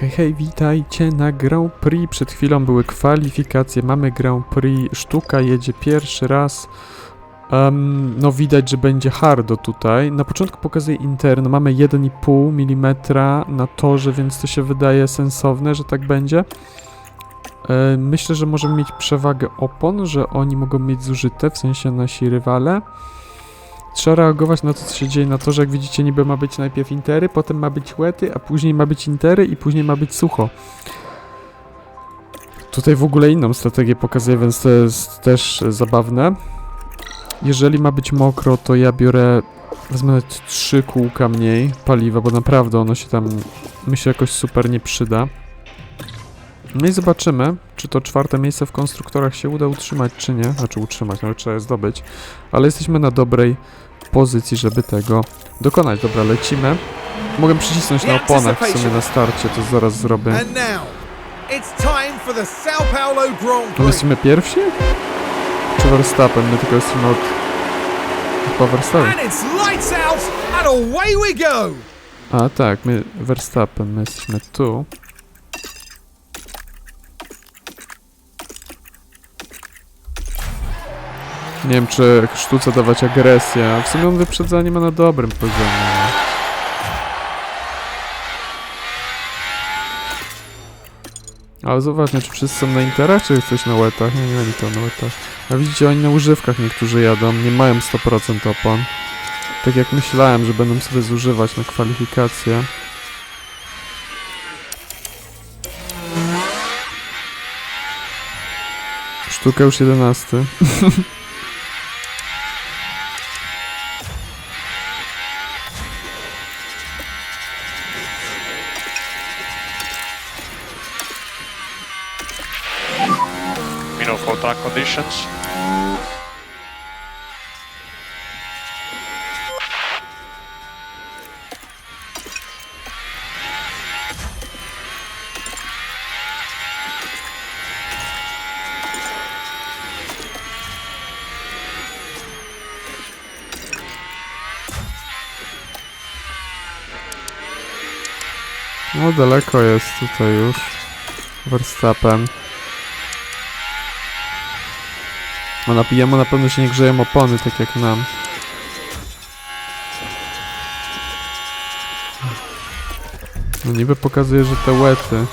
Hej, hej, witajcie na Grand Prix. Przed chwilą były kwalifikacje, mamy Grand Prix. Sztuka jedzie pierwszy raz. Em, no widać, że będzie hardo tutaj. Na początku pokazuje interno, mamy 1,5 mm na torze, więc to się wydaje sensowne, że tak będzie. E, Myślę, że możemy mieć przewagę opon, że oni mogą mieć zużyte, w sensie nasi rywale. Trzeba reagować na to, co się dzieje na torze. Jak widzicie, niby ma być najpierw intery, potem ma być łety, a później ma być intery i później ma być sucho. Tutaj w ogóle inną strategię pokazuję, więc to jest też zabawne. Jeżeli ma być mokro, to ja biorę, wezmę trzy kółka mniej paliwa, bo naprawdę ono się tam, się jakoś super nie przyda. No i zobaczymy, czy to czwarte miejsce w konstruktorach się uda utrzymać, czy nie. Znaczy utrzymać, no trzeba je zdobyć. Ale jesteśmy na dobrej pozycji, żeby tego dokonać. Dobra, lecimy. Mogę przycisnąć na oponach w sumie na starcie, to zaraz zrobię. Grand My jesteśmy pierwsi? Czy Verstappen? My tylko jesteśmy od... Chyba Verstappen. A tak, my Verstappen, my jesteśmy tu. Nie wiem, czy sztuce dawać agresję, a w sumie on wyprzedzanie ma na dobrym poziomie. Ale zauważcie, czy wszyscy są na interach, czy jesteś na łetach? Nie, nie, oni to na łetach. A widzicie, oni na używkach niektórzy jadą, nie mają 100% opon. Tak jak myślałem, że będą sobie zużywać na kwalifikacje. Sztuka już 11. track conditions. No daleko jest tutaj już. Verstappen. A na na pewno się nie grzeją opony, tak jak nam. No niby pokazuje, że te łety.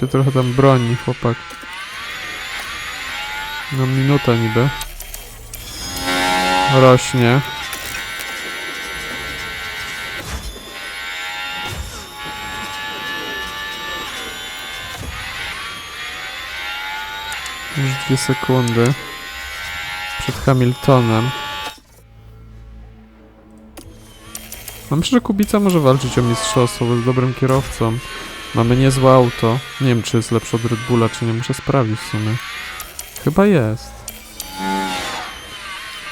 Się trochę tam broni, chłopak. No minuta niby. Rośnie. Już dwie sekundy. Przed Hamiltonem. No myślę, że Kubica może walczyć o mistrzostwo, bo jest dobrym kierowcą. Mamy niezłe auto. Nie wiem, czy jest lepsze od Red Bulla, czy nie. Muszę sprawdzić w sumie. Chyba jest.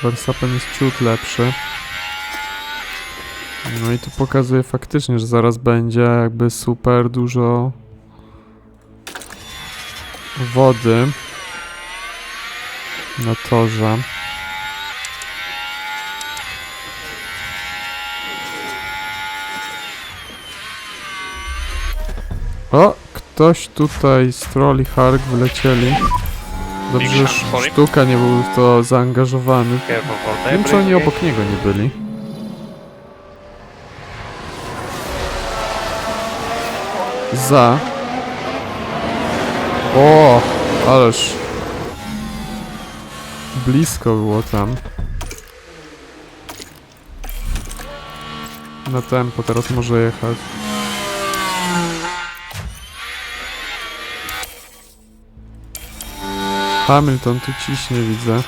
Verstappen jest ciut lepszy. No i tu pokazuje faktycznie, że zaraz będzie jakby super dużo wody na torze. Ktoś tutaj z Troll i Hark wylecieli. Dobrze, że sz- sztuka nie był w to zaangażowany. Nie wiem, czy oni obok niego nie byli. Za. O, ależ. Blisko było tam. Na tempo teraz może jechać. Hamilton tu ciśnie, widzę.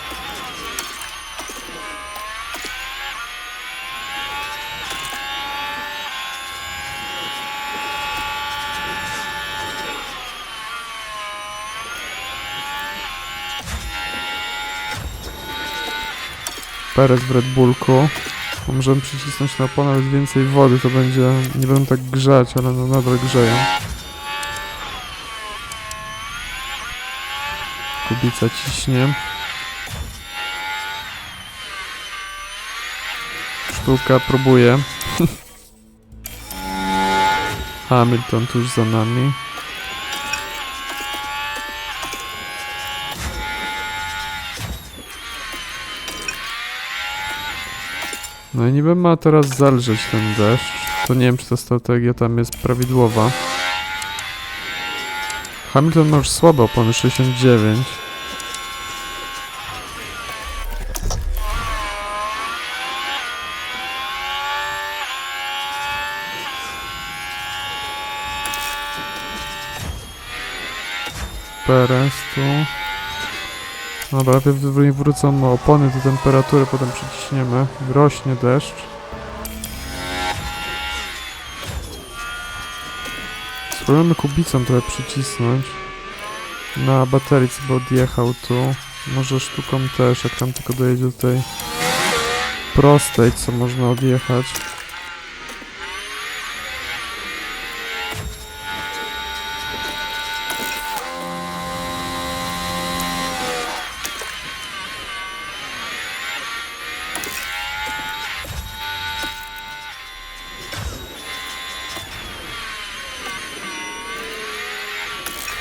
Perez w Red Bullku. Możemy przycisnąć na oponę, ale więcej wody to będzie... Nie będą tak grzać, ale no nadal grzeją. Kubica ciśnie. Sztuka próbuje. Hamilton tuż za nami. No i niby ma teraz zalżeć ten deszcz. To nie wiem, czy ta strategia tam jest prawidłowa. Hamilton ma już słabe opony 69. Perez tu. Dobra, najpierw wr- wrócą opony do temperatury, potem przyciśniemy. Rośnie deszcz. Spróbujemy kubicą trochę przycisnąć. Na baterii sobie odjechał tu. Może sztuką też, jak tam tylko dojedzie do tej prostej, co można odjechać.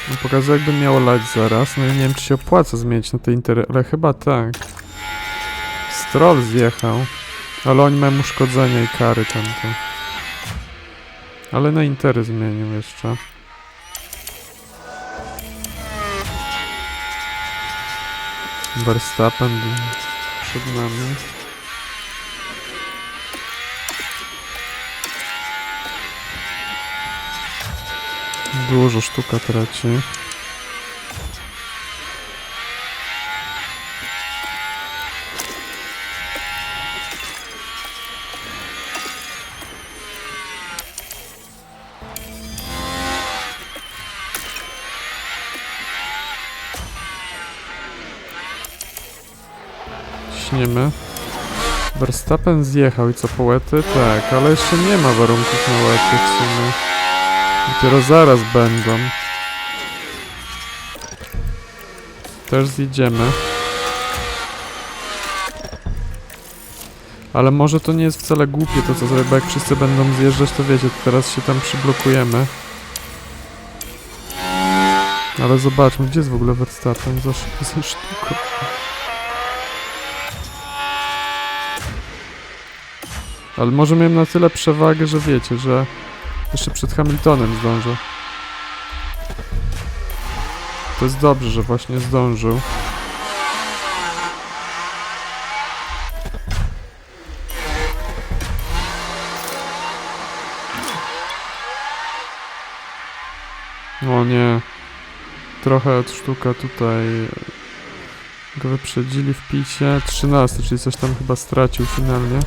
No, Pokazuje jakby miało lać zaraz, no i nie wiem czy się opłaca zmienić na tej inter... ale chyba tak. Stroll zjechał, ale oni mają uszkodzenia i kary tamte. Ale na intery zmienił jeszcze. Verstappen przed nami. Dużo sztuka traci. Ciśniemy. Verstappen zjechał i co po łety? Tak, ale jeszcze nie ma warunków na łety w sumie. Dopiero zaraz będą. Też zjedziemy. Ale może to nie jest wcale głupie to co zrobię, bo jak wszyscy będą zjeżdżać, to wiecie, teraz się tam przyblokujemy. Ale zobaczmy, gdzie jest w ogóle Verstappen za, za sztuką. Ale może miałem na tyle przewagę, że wiecie, że jeszcze przed Hamiltonem zdążę. To jest dobrze, że właśnie zdążył. O nie. Trochę od sztuka tutaj go wyprzedzili w picie. 13, czyli coś tam chyba stracił finalnie.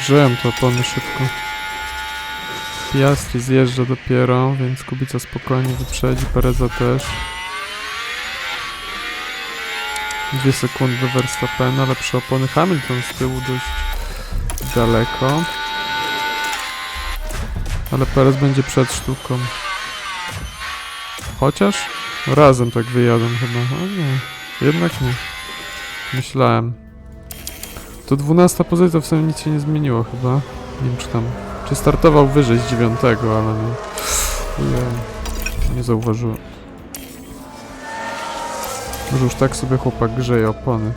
Grzeją to opony szybko. Piastri zjeżdża dopiero, więc Kubica spokojnie wyprzedzi, Pereza też. Dwie sekundy do Verstappena, lepsze opony. Hamilton z tyłu dość daleko. Ale Perez będzie przed sztuką. Chociaż razem tak wyjadą chyba. A nie, jednak nie. Myślałem. To 12 pozycja w sumie nic się nie zmieniło chyba. Nie wiem czy tam. Czy startował wyżej z 9, ale nie. Ojej, nie zauważyłem. Może już tak sobie chłopak grzeje opony.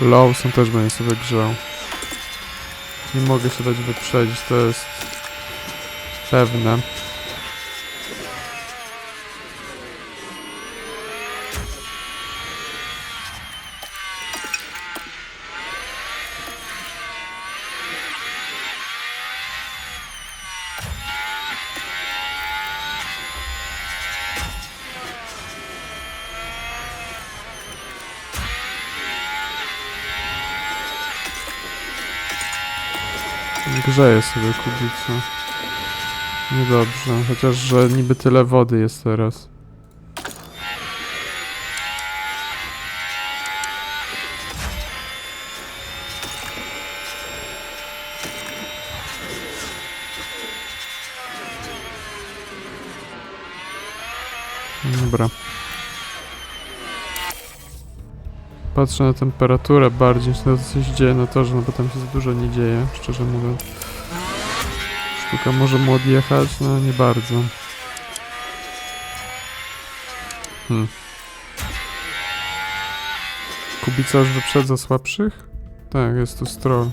Lawson też będzie sobie grzał. Nie mogę się dać wyprzedzić, to jest pewne. Grzeje sobie kubica. Niedobrze, chociaż że niby tyle wody jest teraz. Dobra. Patrzę na temperaturę bardziej, czy to coś dzieje na torze, no bo tam się za dużo nie dzieje, szczerze mówiąc. Sztuka może mu odjechać? No nie bardzo. Hmm. Kubica już wyprzedza słabszych? Tak, jest tu stroll.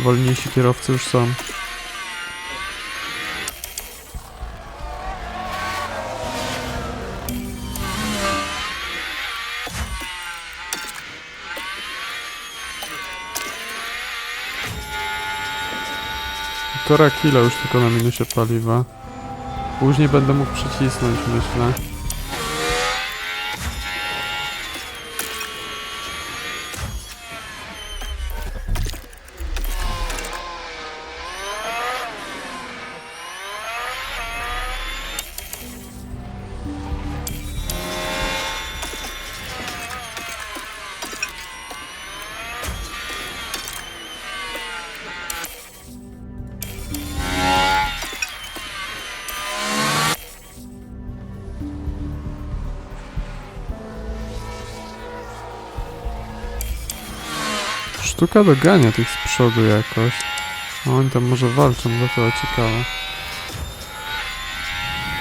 Wolniejsi kierowcy już są. Półtora kilo już tylko na minusie paliwa. Później będę mógł przycisnąć, myślę. Sztuka dogania tych z przodu jakoś. No, oni tam może walczą, no to ciekawe.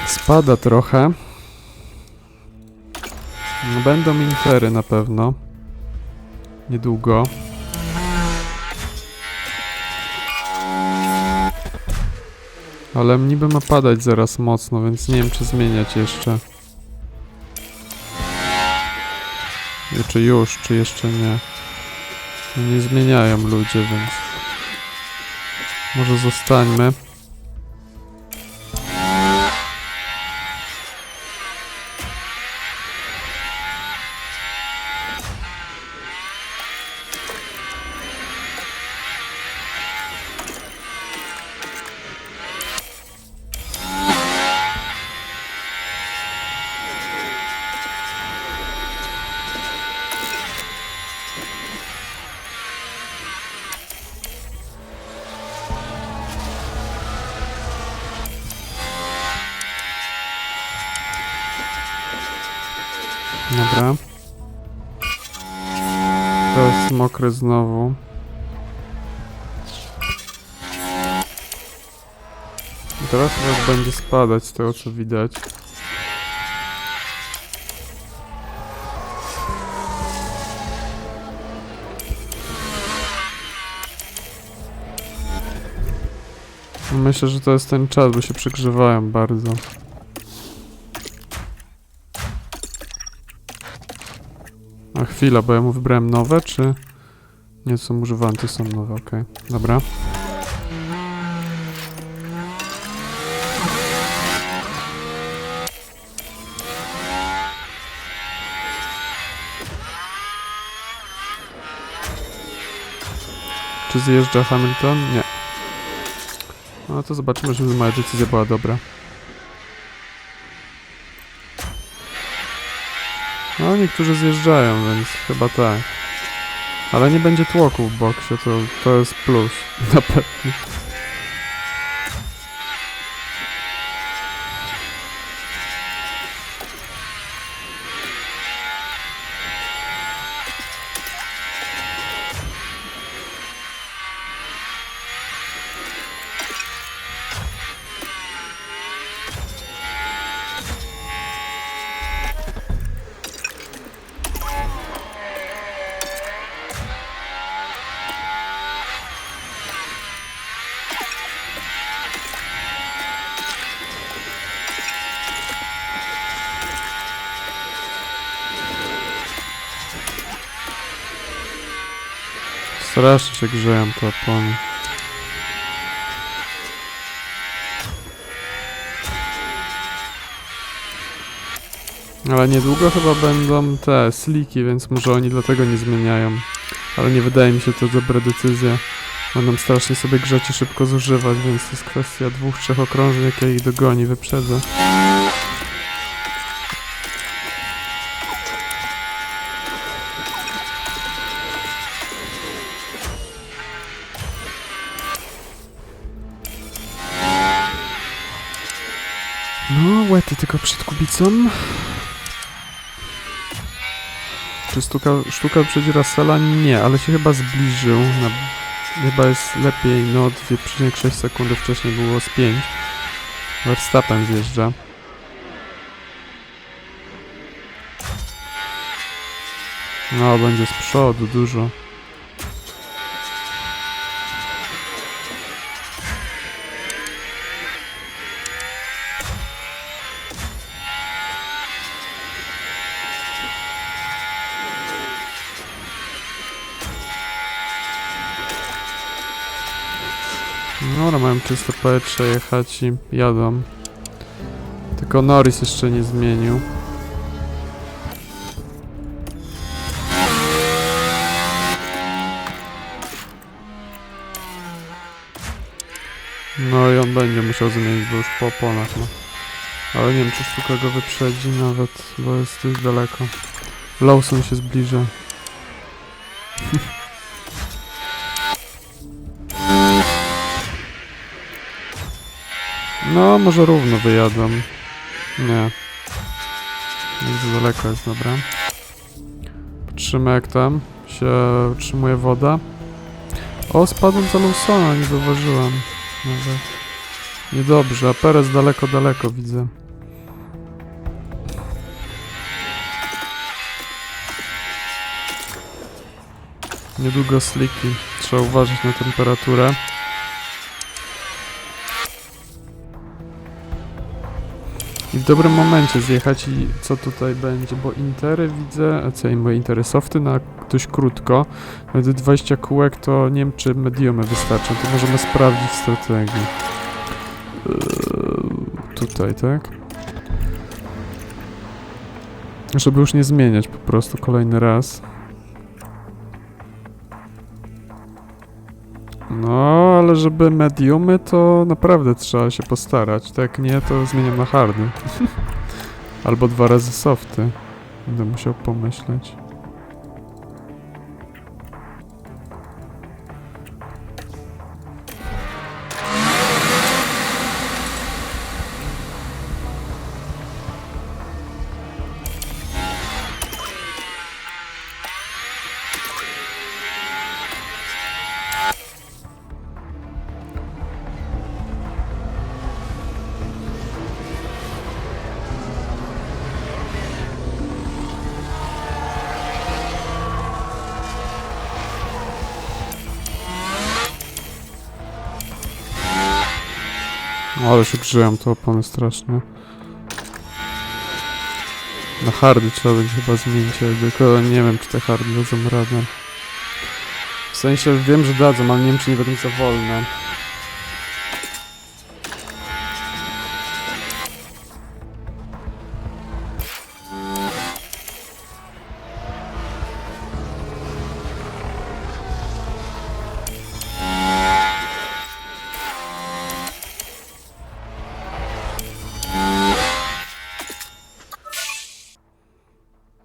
Spada trochę. No, będą intery na pewno. Niedługo. Ale niby ma padać zaraz mocno, więc nie wiem czy zmieniać jeszcze. Czy już, czy jeszcze nie. Nie zmieniają ludzie, więc może zostańmy. Mokry znowu. I Teraz będzie spadać z tego co widać. Myślę, że to jest ten czas, bo się przegrzewają bardzo. A chwila, bo ja mu wybrałem nowe, czy... Nie są używane, to są nowe, okej. Dobra. Czy zjeżdża Hamilton? Nie. No to zobaczymy, żeby moja decyzja była dobra. No, niektórzy zjeżdżają, więc chyba tak. Ale nie będzie tłoku w boksie, to, to jest plus. Na pewno. Strasznie się grzeją te opony. Ale niedługo chyba będą te sliki, więc może oni dlatego nie zmieniają. Ale nie wydaje mi się to dobra decyzja. Będą strasznie sobie grzać i szybko zużywać, więc to jest kwestia dwóch, trzech okrążeń, jak ja ich dogoni, wyprzedzę. Tylko przed kubicą. Czy sztuka, sztuka Russella? Nie, ale się chyba zbliżył. Na, chyba jest lepiej, no 2,6 sekundy wcześniej było z 5. Verstappen zjeżdża. No, będzie z przodu dużo. Dobra, mają czyste powietrze jechać i jadą. Tylko Norris jeszcze nie zmienił. No i on będzie musiał zmienić, bo już po oponach ma. Ale nie wiem, czy sztuka go wyprzedzi nawet, bo jest dość daleko. Lawson się zbliża. No, może równo wyjadą. Nie. Nie za daleko jest, dobra. Patrzymy jak tam się utrzymuje woda. O, spadłem za Lawsona, nie zauważyłem. Nawet. Niedobrze, a Perez daleko, daleko widzę. Niedługo sliki. Trzeba uważać na temperaturę. I w dobrym momencie zjechać i co tutaj będzie, bo intery widzę, a co ja mówię, intery softy na dość krótko, nawet 20 kółek to nie wiem czy mediumy wystarczą, to możemy sprawdzić strategię. Eee, tutaj, tak? Żeby już nie zmieniać po prostu kolejny raz. No, ale żeby mediumy, to naprawdę trzeba się postarać. Tak nie, to zmieniam na hardy. Albo dwa razy softy. Będę musiał pomyśleć. Ale się grzeją te opony strasznie. Na hardy trzeba będzie chyba zmienić, tylko nie wiem, czy te hardy dadzą radę. W sensie wiem, że dadzą, ale nie wiem, czy nie będą za wolne.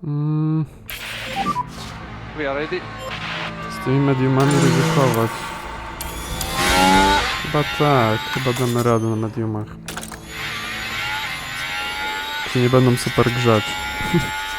Mm, We are ready. z tymi mediumami ryzykować. Chyba tak, chyba damy radę na mediumach. Czy nie będą super grzać.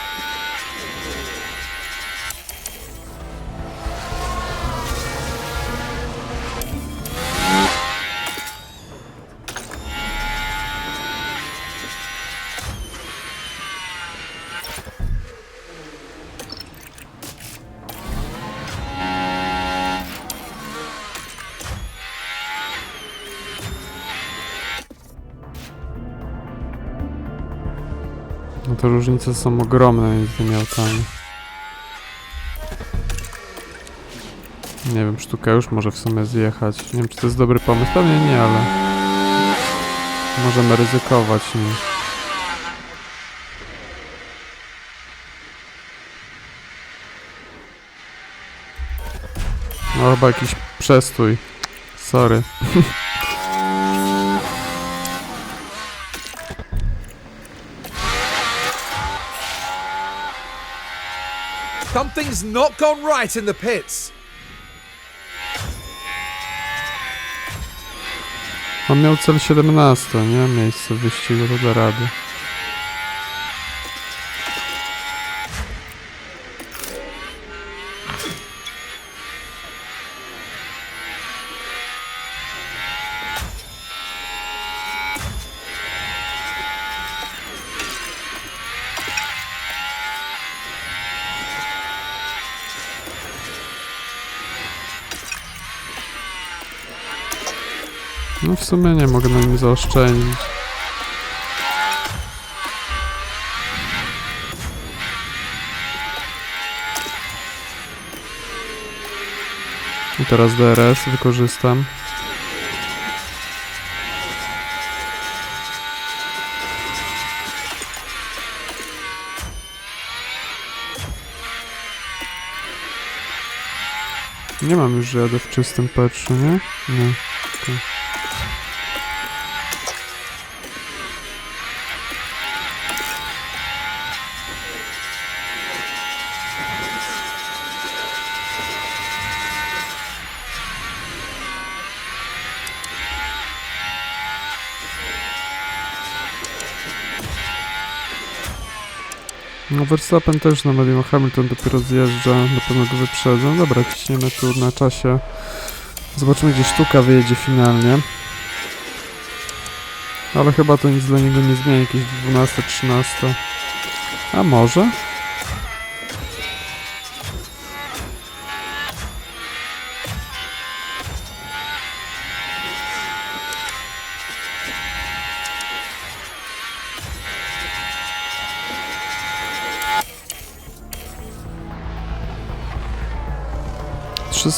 te różnice są ogromne między tymi autami. Nie wiem, sztuka już może w sumie zjechać. Nie wiem, czy to jest dobry pomysł. Pewnie nie, ale... Możemy ryzykować nim. No chyba jakiś przestój. Sorry. Something's not gone right in the pits. On miał cel 17, nie? Miejsce w wyścigu to da rady. No w sumie nie mogę na nim zaoszczędzić. I teraz DRS wykorzystam. Nie mam już, jadę w czystym patrzu, nie? Nie. No Verstappen też na medium, Hamilton dopiero zjeżdża, na pewno go wyprzedzą. Dobra, ciśniemy tu na czasie. Zobaczymy gdzie sztuka wyjedzie finalnie. Ale chyba to nic dla niego nie zmieni, jakieś 12, 13. A może?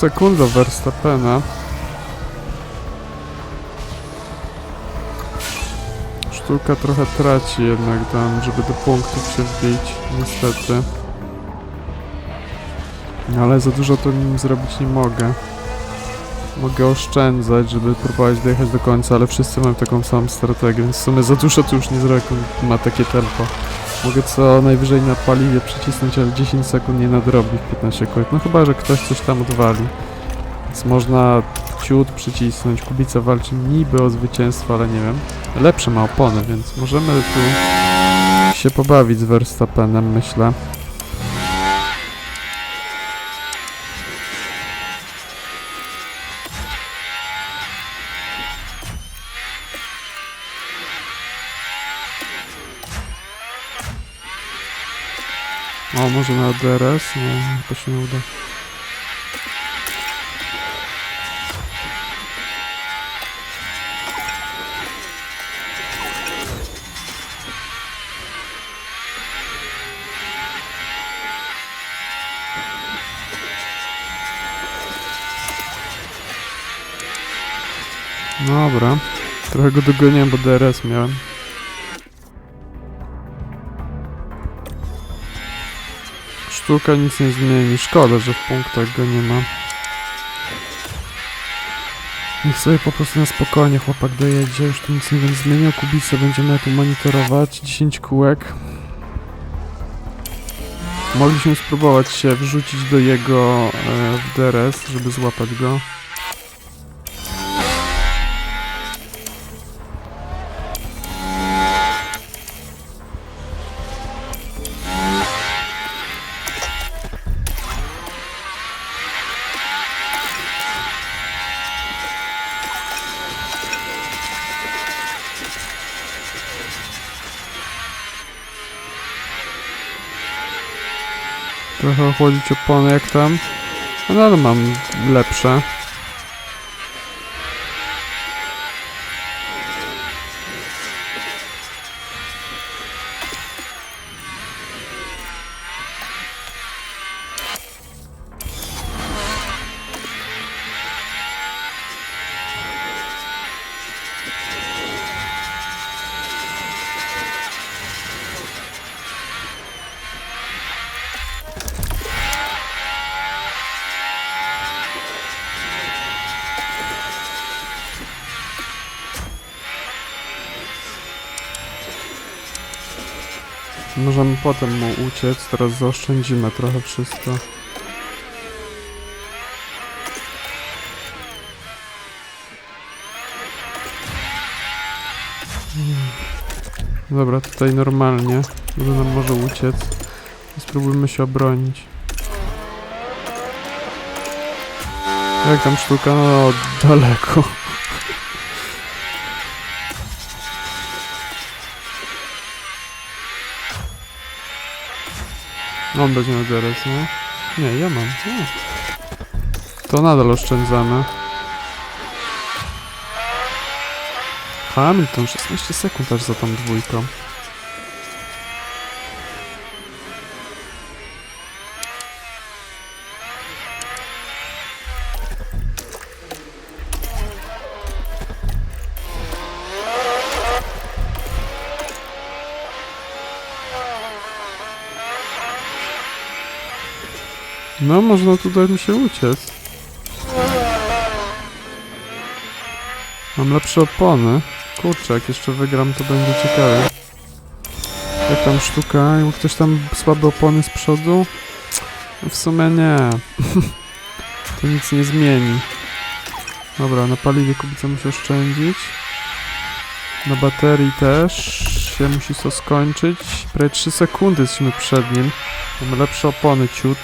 Do Verstappena. Sztuka trochę traci jednak tam, żeby do punktów się wbić, niestety. Ale za dużo to nim zrobić nie mogę. Mogę oszczędzać, żeby próbować dojechać do końca, ale wszyscy mają taką samą strategię, więc w sumie za dużo to już nie zrobię, ma takie tempo. Mogę co najwyżej na paliwie przycisnąć, ale 10 sekund nie nadrobi w 15 sekund. No chyba, że ktoś coś tam odwali. Więc można ciut przycisnąć. Kubica walczy niby o zwycięstwo, ale nie wiem. Lepsze ma opony, więc możemy tu się pobawić z Verstappenem, myślę. DRS? Nie, to się nie uda. Dobra. Trochę go dogoniłem, bo DRS miałem. Sztuka nic nie zmieni. Szkoda, że w punktach go nie ma. Niech sobie po prostu na spokojnie chłopak dojedzie. Już tu nic nie będzie zmieniał. Kubica będziemy tu monitorować. 10 kółek. Mogliśmy spróbować się wrzucić do jego e, w DRS, żeby złapać go. Trochę ochłodzić opony jak tam. No ale mam lepsze. Potem mu uciec, teraz zaoszczędzimy trochę wszystko. Dobra, tutaj normalnie. Może nam może uciec. Spróbujmy się obronić. Jak tam sztuka? No, daleko. On będzie miał teraz, no? Nie, ja mam. Nie. To nadal oszczędzamy. Hamilton, 16 sekund aż za tą dwójką. No, można tutaj mi się uciec. Mam lepsze opony. Kurczę, jak jeszcze wygram, to będzie ciekawe. Jak tam sztuka? Jak ktoś tam słabe opony z przodu? No w sumie nie. to nic nie zmieni. Dobra, na paliwie kubica musi oszczędzić. Na baterii też się musi to skończyć. Prawie 3 sekundy jesteśmy przed nim. Mamy lepsze opony ciut.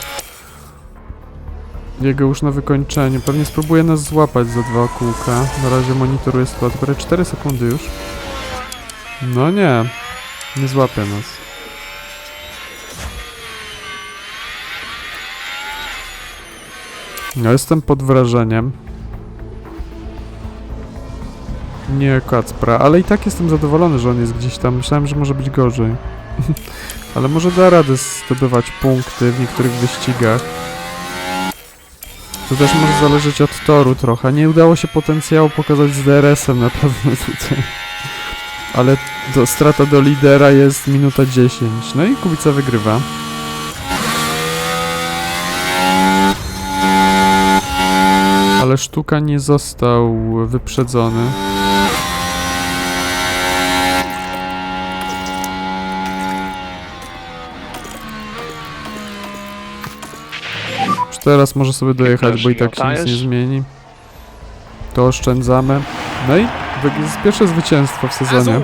Jego już na wykończeniu. Pewnie spróbuje nas złapać za dwa kółka. Na razie monitoruję sytuację. Prawie 4 sekundy już. No nie. Nie złapie nas. Ja jestem pod wrażeniem. Nie Kacpra, ale i tak jestem zadowolony, że on jest gdzieś tam. Myślałem, że może być gorzej. ale może da radę zdobywać punkty w niektórych wyścigach. To też może zależeć od toru trochę. Nie udało się potencjału pokazać z DRS-em na pewno tutaj. Ale do, strata do lidera jest minuta 10. No i Kubica wygrywa. Ale sztuka nie został wyprzedzony. Teraz może sobie dojechać, bo i tak się nic nie zmieni. To oszczędzamy. No i pierwsze zwycięstwo w sezonie.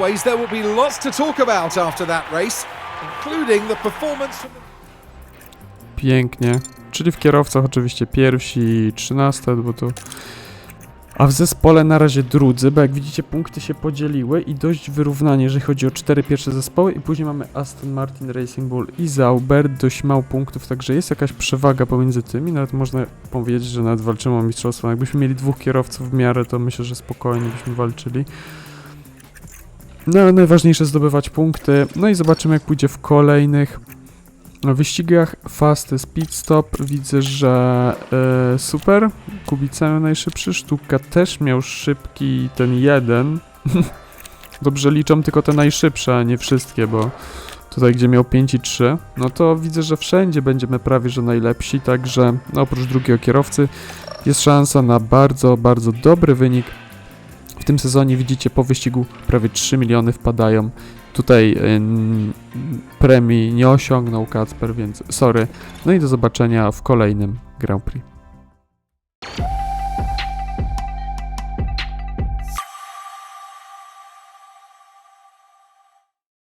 Pięknie. Czyli w kierowcach oczywiście pierwsi, 13, bo to... A w zespole na razie drudzy, bo jak widzicie punkty się podzieliły i dość wyrównanie, jeżeli chodzi o cztery pierwsze zespoły i później mamy Aston Martin Racing Bull i Zauber, dość mało punktów, także jest jakaś przewaga pomiędzy tymi, nawet można powiedzieć, że nawet walczymy o mistrzostwo. Jakbyśmy mieli dwóch kierowców w miarę, to myślę, że spokojnie byśmy walczyli. No najważniejsze zdobywać punkty, no i zobaczymy jak pójdzie w kolejnych w wyścigach Fastest Pit Stop widzę, że e, super. Kubica miał najszybszy, Sztuka też miał szybki ten jeden. Dobrze liczą tylko te najszybsze, a nie wszystkie, bo tutaj gdzie miał 5 i 3, no to widzę, że wszędzie będziemy prawie że najlepsi, także oprócz drugiego kierowcy jest szansa na bardzo, bardzo dobry wynik. W tym sezonie widzicie po wyścigu prawie 3 miliony wpadają tutaj ym, premii nie osiągnął Kacper, więc sorry. No i do zobaczenia w kolejnym Grand Prix.